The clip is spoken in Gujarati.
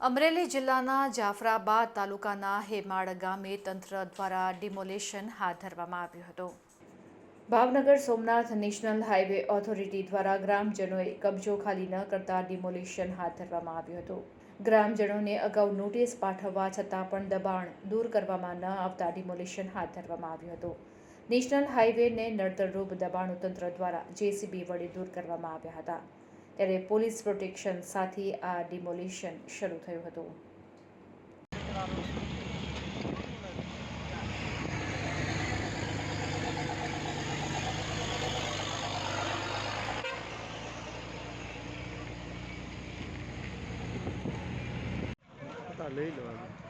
અમરેલી જિલ્લાના જાફરાબાદ તાલુકાના હેમાળ ગામે તંત્ર દ્વારા ડિમોલેશન હાથ ધરવામાં આવ્યું હતું. Bhavnagar Somnath national highway authority દ્વારા ગ્રામજનોએ કબજો ખાલી ન કરતા ડિમોલેશન હાથ ધરવામાં આવ્યું હતું. ગ્રામજનોને અગાઉ નોટિસ પાઠવવા છતાં પણ દબાણ દૂર કરવામાં ન આવતા ડિમોલેશન હાથ ધરવામાં આવ્યું હતું. નેશનલ હાઈવેને નડતરરૂપ દબાણો તંત્ર દ્વારા જેસીબી વડે દૂર કરવામાં આવ્યા હતા. ત્યારે પોલીસ પ્રોટેક્શન સાથે આ ડિમોલિશન શરૂ થયું હતું. લઈ લેવાનું.